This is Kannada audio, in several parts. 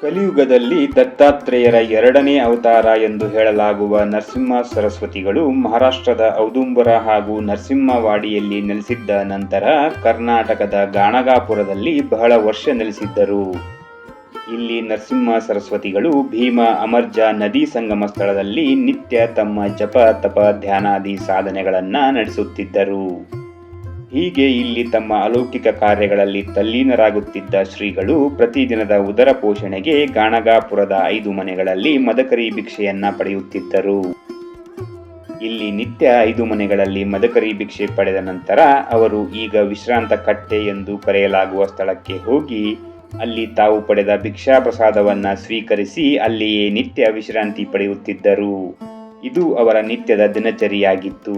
ಕಲಿಯುಗದಲ್ಲಿ ದತ್ತಾತ್ರೇಯರ ಎರಡನೇ ಅವತಾರ ಎಂದು ಹೇಳಲಾಗುವ ನರಸಿಂಹ ಸರಸ್ವತಿಗಳು ಮಹಾರಾಷ್ಟ್ರದ ಔದುಂಬರ ಹಾಗೂ ನರಸಿಂಹವಾಡಿಯಲ್ಲಿ ನೆಲೆಸಿದ್ದ ನಂತರ ಕರ್ನಾಟಕದ ಗಾಣಗಾಪುರದಲ್ಲಿ ಬಹಳ ವರ್ಷ ನೆಲೆಸಿದ್ದರು. ಇಲ್ಲಿ ನರಸಿಂಹ ಸರಸ್ವತಿಗಳು ಭೀಮ ಅಮರ್ಜ ನದಿ ಸಂಗಮ ಸ್ಥಳದಲ್ಲಿ ನಿತ್ಯ ತಮ್ಮ ಜಪ ತಪ ಧ್ಯಾನಾದಿ ಸಾಧನೆಗಳನ್ನು ನಡೆಸುತ್ತಿದ್ದರು. ಹೀಗೆ ಇಲ್ಲಿ ತಮ್ಮ ಅಲೌಕಿಕ ಕಾರ್ಯಗಳಲ್ಲಿ ತಲ್ಲೀನರಾಗುತ್ತಿದ್ದ ಶ್ರೀಗಳು ಪ್ರತಿದಿನದ ಉದರ ಪೋಷಣೆಗೆ ಗಾಣಗಾಪುರದ ಐದು ಮನೆಗಳಲ್ಲಿ ಮದಕರಿ ಭಿಕ್ಷೆಯನ್ನ ಪಡೆಯುತ್ತಿದ್ದರು. ಇಲ್ಲಿ ನಿತ್ಯ ಐದು ಮನೆಗಳಲ್ಲಿ ಮದಕರಿ ಭಿಕ್ಷೆ ಪಡೆದ ನಂತರ ಅವರು ಈಗ ವಿಶ್ರಾಂತ ಕಟ್ಟೆ ಎಂದು ಕರೆಯಲಾಗುವ ಸ್ಥಳಕ್ಕೆ ಹೋಗಿ ಅಲ್ಲಿ ತಾವು ಪಡೆದ ಭಿಕ್ಷಾ ಪ್ರಸಾದವನ್ನ ಸ್ವೀಕರಿಸಿ ಅಲ್ಲಿಯೇ ನಿತ್ಯ ವಿಶ್ರಾಂತಿ ಪಡೆಯುತ್ತಿದ್ದರು. ಇದು ಅವರ ನಿತ್ಯದ ದಿನಚರಿಯಾಗಿತ್ತು.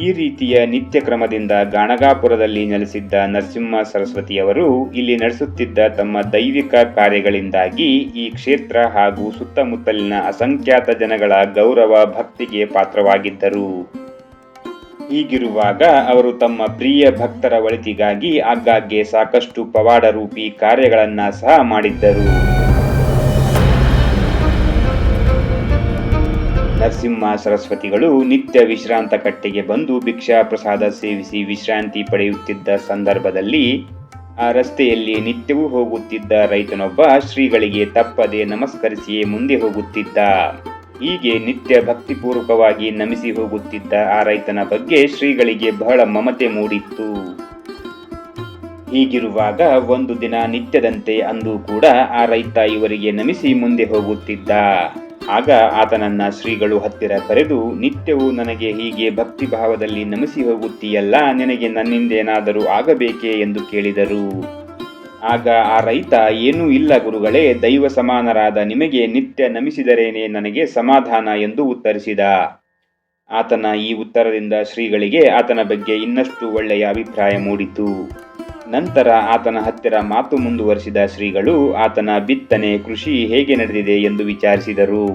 ಈ ರೀತಿಯ ನಿತ್ಯ ಕ್ರಮದಿಂದ ಗಾಣಗಾಪುರದಲ್ಲಿ ನೆಲೆಸಿದ್ದ ನರಸಿಂಹ ಸರಸ್ವತಿಯವರು ಇಲ್ಲಿ ನಡೆಸುತ್ತಿದ್ದ ತಮ್ಮ ದೈವಿಕ ಕಾರ್ಯಗಳಿಂದಾಗಿ ಈ ಕ್ಷೇತ್ರ ಹಾಗೂ ಸುತ್ತಮುತ್ತಲಿನ ಅಸಂಖ್ಯಾತ ಜನಗಳ ಗೌರವ ಭಕ್ತಿಗೆ ಪಾತ್ರವಾಗಿದ್ದರು. ಹೀಗಿರುವಾಗ ಅವರು ತಮ್ಮ ಪ್ರಿಯ ಭಕ್ತರ ಒಳಿತಿಗಾಗಿ ಆಗಾಗ್ಗೆ ಸಾಕಷ್ಟು ಪವಾಡ ರೂಪಿ ಕಾರ್ಯಗಳನ್ನ ಸಹ ಮಾಡಿದ್ದರು. ನರಸಿಂಹ ಸರಸ್ವತಿಗಳು ನಿತ್ಯ ವಿಶ್ರಾಂತ ಕಟ್ಟೆಗೆ ಬಂದು ಭಿಕ್ಷಾ ಪ್ರಸಾದ ಸೇವಿಸಿ ವಿಶ್ರಾಂತಿ ಪಡೆಯುತ್ತಿದ್ದ ಸಂದರ್ಭದಲ್ಲಿ ಆ ರಸ್ತೆಯಲ್ಲಿ ನಿತ್ಯವೂ ಹೋಗುತ್ತಿದ್ದ ರೈತನೊಬ್ಬ ಶ್ರೀಗಳಿಗೆ ತಪ್ಪದೆ ನಮಸ್ಕರಿಸಿಯೇ ಮುಂದೆ ಹೋಗುತ್ತಿದ್ದ. ಹೀಗೆ ನಿತ್ಯ ಭಕ್ತಿಪೂರ್ವಕವಾಗಿ ನಮಿಸಿ ಹೋಗುತ್ತಿದ್ದ ಆ ರೈತನ ಬಗ್ಗೆ ಶ್ರೀಗಳಿಗೆ ಬಹಳ ಮಮತೆ ಮೂಡಿತ್ತು. ಹೀಗಿರುವಾಗ ಒಂದು ದಿನ ನಿತ್ಯದಂತೆ ಅಂದು ಕೂಡ ಆ ರೈತ ಇವರಿಗೆ ನಮಿಸಿ ಮುಂದೆ ಹೋಗುತ್ತಿದ್ದ. ಆಗ ಆತನನ್ನ ಶ್ರೀಗಳು ಹತ್ತಿರ ಕರೆದು, ನಿತ್ಯವೂ ನನಗೆ ಹೀಗೆ ಭಕ್ತಿ ಭಾವದಲ್ಲಿ ನಮಿಸಿ ಹೋಗುತ್ತೀಯಲ್ಲ, ನಿನಗೆ ನನ್ನಿಂದೇನಾದರೂ ಆಗಬೇಕೇ? ಎಂದು ಕೇಳಿದರು. ಆಗ ಆ ರೈತ, ಏನೂ ಇಲ್ಲ ಗುರುಗಳೇ, ದೈವ ಸಮಾನರಾದ ನಿಮಗೆ ನಿತ್ಯ ನಮಿಸಿದರೇನೆ ನನಗೆ ಸಮಾಧಾನ? ಎಂದು ಉತ್ತರಿಸಿದ. ಆತನ ಈ ಉತ್ತರದಿಂದ ಶ್ರೀಗಳಿಗೆ ಆತನ ಬಗ್ಗೆ ಇನ್ನಷ್ಟು ಒಳ್ಳೆಯ ಅಭಿಪ್ರಾಯ ಮೂಡಿತು. ನಂತರ ಆತನ ಹತ್ತಿರ ಮಾತು ಮುಂದುವರಿಸಿದ ಶ್ರೀಗಳು, ಆತನ ಬಿತ್ತನೆ ಕೃಷಿ ಹೇಗೆ ನಡೆದಿದೆ ಎಂದು ವಿಚಾರಿಸಿದರು.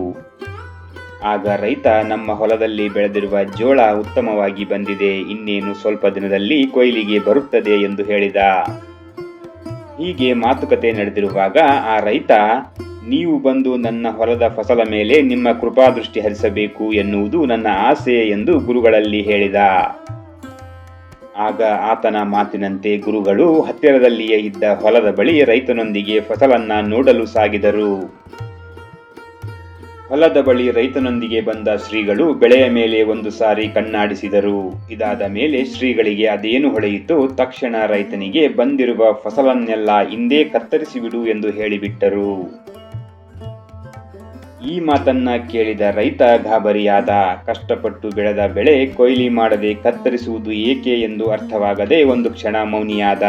ಆಗ ರೈತ, ನಮ್ಮ ಹೊಲದಲ್ಲಿ ಬೆಳೆದಿರುವ ಜೋಳ ಉತ್ತಮವಾಗಿ ಬಂದಿದೆ, ಇನ್ನೇನು ಸ್ವಲ್ಪ ದಿನದಲ್ಲಿ ಕೊಯ್ಲಿಗೆ ಬರುತ್ತದೆ ಎಂದು ಹೇಳಿದ. ಹೀಗೆ ಮಾತುಕತೆ ನಡೆದಿರುವಾಗ ಆ ರೈತ, ನೀವು ಬಂದು ನನ್ನ ಹೊಲದ ಫಸಲ ಮೇಲೆ ನಿಮ್ಮ ಕೃಪಾದೃಷ್ಟಿ ಹರಿಸಬೇಕು ಎನ್ನುವುದು ನನ್ನ ಆಸೆ ಎಂದು ಗುರುಗಳಲ್ಲಿ ಹೇಳಿದ. ಆಗ ಆತನ ಮಾತಿನಂತೆ ಗುರುಗಳು ಹತ್ತಿರದಲ್ಲಿಯೇ ಇದ್ದ ಹೊಲದ ಬಳಿ ರೈತನೊಂದಿಗೆ ಫಸಲನ್ನ ನೋಡಲು ಸಾಗಿದರು. ಹೊಲದ ಬಳಿ ರೈತನೊಂದಿಗೆ ಬಂದ ಶ್ರೀಗಳು ಬೆಳೆಯ ಮೇಲೆ ಒಂದು ಸಾರಿ ಕಣ್ಣಾಡಿಸಿದರು. ಇದಾದ ಮೇಲೆ ಶ್ರೀಗಳಿಗೆ ಅದೇನು ಹೊಳೆಯಿತು ತಕ್ಷಣ ರೈತನಿಗೆ ಬಂದಿರುವ ಫಸಲನ್ನೆಲ್ಲ ಹಿಂದೆ ಕತ್ತರಿಸಿಬಿಡು ಎಂದು ಹೇಳಿಬಿಟ್ಟರು. ಈ ಮಾತನ್ನ ಕೇಳಿದ ರೈತ ಗಾಬರಿಯಾದ, ಕಷ್ಟಪಟ್ಟು ಬೆಳೆದ ಬೆಳೆ ಕೊಯ್ಲಿ ಮಾಡದೆ ಕತ್ತರಿಸುವುದು ಏಕೆ ಎಂದು ಅರ್ಥವಾಗದೆ ಒಂದು ಕ್ಷಣ ಮೌನಿಯಾದ.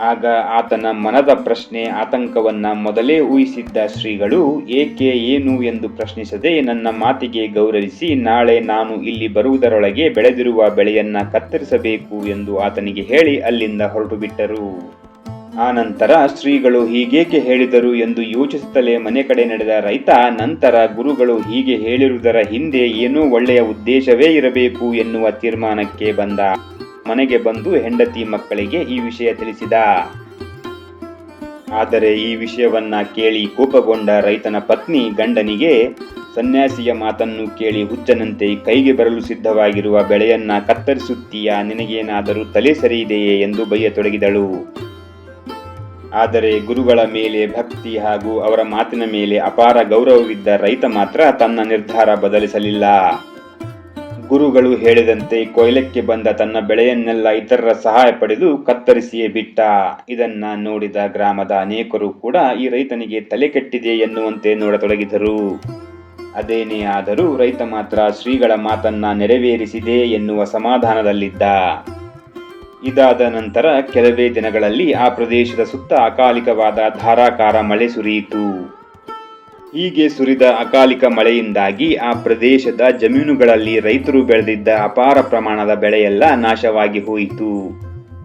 ಆಗ ಆತನ ಮನದ ಪ್ರಶ್ನೆ, ಆತಂಕವನ್ನ ಮೊದಲೇ ಊಹಿಸಿದ್ದ ಶ್ರೀಗಳು, ಏಕೆ, ಏನು? ಎಂದು ಪ್ರಶ್ನಿಸದೆ ನನ್ನ ಮಾತಿಗೆ ಗೌರವಿಸಿ, ನಾಳೆ ನಾನು ಇಲ್ಲಿ ಬರುವುದರೊಳಗೆ ಬೆಳೆದಿರುವ ಬೆಳೆಯನ್ನ ಕತ್ತರಿಸಬೇಕು ಎಂದು ಆತನಿಗೆ ಹೇಳಿ ಅಲ್ಲಿಂದ ಹೊರಟು ಬಿಟ್ಟರು ಆ ನಂತರ ಶ್ರೀಗಳು ಹೀಗೇಕೆ ಹೇಳಿದರು ಎಂದು ಯೋಚಿಸುತ್ತಲೇ ಮನೆ ಕಡೆ ನಡೆದ ರೈತ, ನಂತರ ಗುರುಗಳು ಹೀಗೆ ಹೇಳಿರುವುದರ ಹಿಂದೆ ಏನೋ ಒಳ್ಳೆಯ ಉದ್ದೇಶವೇ ಇರಬೇಕು ಎನ್ನುವ ತೀರ್ಮಾನಕ್ಕೆ ಬಂದ. ಮನೆಗೆ ಬಂದು ಹೆಂಡತಿ ಮಕ್ಕಳಿಗೆ ಈ ವಿಷಯ ತಿಳಿಸಿದ. ಆದರೆ ಈ ವಿಷಯವನ್ನ ಕೇಳಿ ಕೋಪಗೊಂಡ ರೈತನ ಪತ್ನಿ ಗಂಡನಿಗೆ ಸನ್ಯಾಸಿಯ ಮಾತನ್ನು ಕೇಳಿ ಹುಚ್ಚನಂತೆ ಕೈಗೆ ಬರಲು ಸಿದ್ಧವಾಗಿರುವ ಬೆಳೆಯನ್ನ ಕತ್ತರಿಸುತ್ತೀಯಾ, ನಿನಗೇನಾದರೂ ತಲೆ ಸರಿಯಿದೆಯೇ ಎಂದು ಬೈಯತೊಡಗಿದಳು. ಆದರೆ ಗುರುಗಳ ಮೇಲೆ ಭಕ್ತಿ ಹಾಗೂ ಅವರ ಮಾತಿನ ಮೇಲೆ ಅಪಾರ ಗೌರವವಿದ್ದ ರೈತ ಮಾತ್ರ ತನ್ನ ನಿರ್ಧಾರ ಬದಲಿಸಲಿಲ್ಲ. ಗುರುಗಳು ಹೇಳಿದಂತೆ ಕೊಯ್ಲಕ್ಕೆ ಬಂದ ತನ್ನ ಬೆಳೆಯನ್ನೆಲ್ಲ ಇತರರ ಸಹಾಯ ಪಡೆದು ಕತ್ತರಿಸಿಯೇ ಬಿಟ್ಟ. ಇದನ್ನ ನೋಡಿದ ಗ್ರಾಮದ ಅನೇಕರು ಕೂಡ ಈ ರೈತನಿಗೆ ತಲೆ ಕೆಟ್ಟಿದೆ ಎನ್ನುವಂತೆ ನೋಡತೊಡಗಿದರು. ಅದೇನೇ ಆದರೂ ರೈತ ಮಾತ್ರ ಶ್ರೀಗಳ ಮಾತನ್ನ ನೆರವೇರಿಸಿದೆ ಎನ್ನುವ ಸಮಾಧಾನದಲ್ಲಿದ್ದ. ಇದಾದ ನಂತರ ಕೆಲವೇ ದಿನಗಳಲ್ಲಿ ಆ ಪ್ರದೇಶದ ಸುತ್ತ ಅಕಾಲಿಕವಾದ ಧಾರಾಕಾರ ಮಳೆ ಸುರಿಯಿತು. ಹೀಗೆ ಸುರಿದ ಅಕಾಲಿಕ ಮಳೆಯಿಂದಾಗಿ ಆ ಪ್ರದೇಶದ ಜಮೀನುಗಳಲ್ಲಿ ರೈತರು ಬೆಳೆದಿದ್ದ ಅಪಾರ ಪ್ರಮಾಣದ ಬೆಳೆಯೆಲ್ಲ ನಾಶವಾಗಿ ಹೋಯಿತು.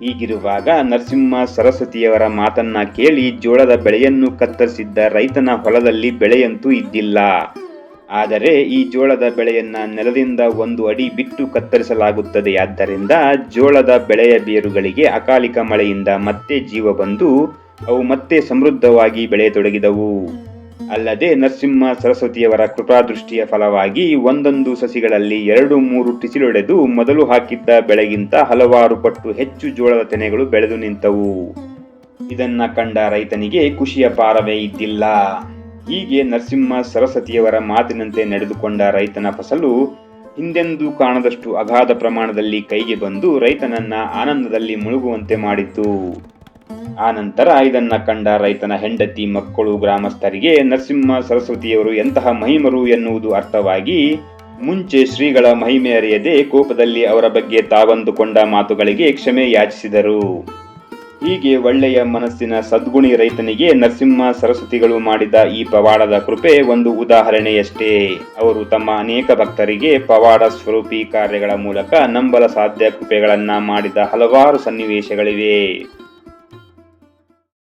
ಹೀಗಿರುವಾಗ ನರಸಿಂಹ ಸರಸ್ವತಿಯವರ ಮಾತನ್ನ ಕೇಳಿ ಜೋಳದ ಬೆಳೆಯನ್ನು ಕತ್ತರಿಸಿದ್ದ ರೈತನ ಹೊಲದಲ್ಲಿ ಬೆಳೆಯಂತೂ ಇದ್ದಿಲ್ಲ. ಆದರೆ ಈ ಜೋಳದ ಬೆಳೆಯನ್ನ ನೆಲದಿಂದ ಒಂದು ಅಡಿ ಬಿಟ್ಟು ಕತ್ತರಿಸಲಾಗುತ್ತದೆ. ಆದ್ದರಿಂದ ಜೋಳದ ಬೆಳೆಯ ಬೇರುಗಳಿಗೆ ಅಕಾಲಿಕ ಮಳೆಯಿಂದ ಮತ್ತೆ ಜೀವ ಬಂದು ಅವು ಮತ್ತೆ ಸಮೃದ್ಧವಾಗಿ ಬೆಳೆಯತೊಡಗಿದವು. ಅಲ್ಲದೆ ನರಸಿಂಹ ಸರಸ್ವತಿಯವರ ಕೃಪಾದೃಷ್ಟಿಯ ಫಲವಾಗಿ ಒಂದೊಂದು ಸಸಿಗಳಲ್ಲಿ ಎರಡು ಮೂರು ಟಿಸಿಲೊಡೆದು ಮೊದಲು ಹಾಕಿದ್ದ ಬೆಳೆಗಿಂತ ಹಲವಾರು ಪಟ್ಟು ಹೆಚ್ಚು ಜೋಳದ ತೆನೆಗಳು ಬೆಳೆದು ನಿಂತವು. ಇದನ್ನ ಕಂಡ ರೈತನಿಗೆ ಖುಷಿಯ ಪಾರವೇ ಇದ್ದಿಲ್ಲ. ಹೀಗೆ ನರಸಿಂಹ ಸರಸ್ವತಿಯವರ ಮಾತಿನಂತೆ ನಡೆದುಕೊಂಡ ರೈತನ ಫಸಲು ಹಿಂದೆಂದೂ ಕಾಣದಷ್ಟು ಅಗಾಧ ಪ್ರಮಾಣದಲ್ಲಿ ಕೈಗೆ ಬಂದು ರೈತನನ್ನ ಆನಂದದಲ್ಲಿ ಮುಳುಗುವಂತೆ ಮಾಡಿತು ಆ ನಂತರ ಇದನ್ನ ಕಂಡ ರೈತನ ಹೆಂಡತಿ, ಮಕ್ಕಳು, ಗ್ರಾಮಸ್ಥರಿಗೆ ನರಸಿಂಹ ಸರಸ್ವತಿಯವರು ಎಂತಹ ಮಹಿಮರು ಎನ್ನುವುದು ಅರ್ಥವಾಗಿ ಮುಂಚೆ ಶ್ರೀಗಳ ಮಹಿಮೆ ಅರಿಯದೆ ಕೋಪದಲ್ಲಿ ಅವರ ಬಗ್ಗೆ ತಾವಂದುಕೊಂಡ ಮಾತುಗಳಿಗೆ ಕ್ಷಮೆ ಯಾಚಿಸಿದರು. ಹೀಗೆ ಒಳ್ಳೆಯ ಮನಸ್ಸಿನ ಸದ್ಗುಣಿ ರೈತನಿಗೆ ನರಸಿಂಹ ಸರಸ್ವತಿಗಳು ಮಾಡಿದ ಈ ಪವಾಡದ ಕೃಪೆ ಒಂದು ಉದಾಹರಣೆಯಷ್ಟೇ. ಅವರು ತಮ್ಮ ಅನೇಕ ಭಕ್ತರಿಗೆ ಪವಾಡ ಸ್ವರೂಪಿ ಕಾರ್ಯಗಳ ಮೂಲಕ ನಂಬಲ ಸಾಧ್ಯ ಕೃಪೆಗಳನ್ನ ಮಾಡಿದ ಹಲವಾರು ಸನ್ನಿವೇಶಗಳಿವೆ.